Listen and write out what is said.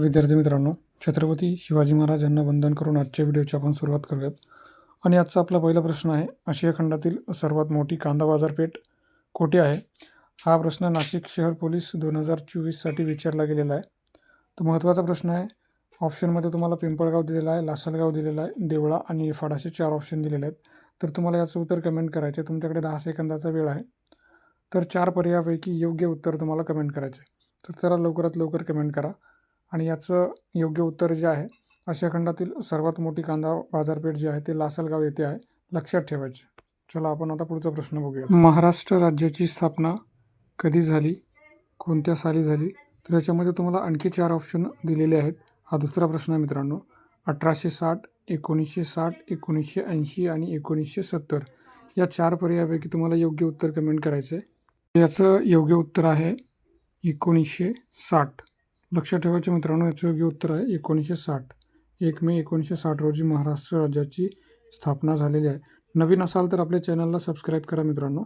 विद्यार्थी मित्रांनो छत्रपती शिवाजी महाराज यांना वंदन करून आजच्या व्हिडिओची आपण सुरुवात करूयात. आणि आजचा आपला पहिला प्रश्न आहे आशिया खंडातील सर्वात मोठी कांदा बाजारपेठ कोठे आहे? हा प्रश्न नाशिक शहर पोलीस दोन हजार चोवीससाठी विचारला गेलेला आहे. तो महत्त्वाचा प्रश्न आहे ऑप्शनमध्ये तुम्हाला पिंपळगाव दिलेला आहे लासलगाव दिलेला आहे देवळा आणि निफाड असे चार ऑप्शन दिलेले आहेत. तर तुम्हाला याचं उत्तर कमेंट करायचे आहे. तुमच्याकडे दहा सेकंदाचा वेळ आहे. तर चार पर्यायापैकी योग्य उत्तर तुम्हाला कमेंट करायचे आहे. तर चला लवकरात लवकर कमेंट करा. आणि याचं योग्य उत्तर जे आहे आशिया खंडातील सर्वात मोठी कांदा बाजारपेठ जी आहे ते लासलगाव येथे आहे. लक्षात ठेवायचे. चला आपण आता पुढचा प्रश्न बघूया. महाराष्ट्र राज्याची स्थापना कधी झाली? कोणत्या साली झाली? तर याच्यामध्ये तुम्हाला आणखी चार ऑप्शन दिलेले आहेत. हा दुसरा प्रश्न आहे मित्रांनो. अठराशे साठ एकोणीसशे साठ एकोणीसशे ऐंशी आणि एकोणीसशे सत्तर या चार पर्यायापैकी तुम्हाला योग्य उत्तर कमेंट करायचं आहे याचं योग्य उत्तर आहे एकोणीसशे साठ. लक्षात ठेवायचे मित्रांनो याचं योग्य उत्तर आहे एकोणीसशे साठ. एक मे एकोणीसशे साठ रोजी महाराष्ट्र राज्याची स्थापना झालेली आहे. नवीन असाल तर आपल्या चॅनलला सबस्क्राईब करा मित्रांनो.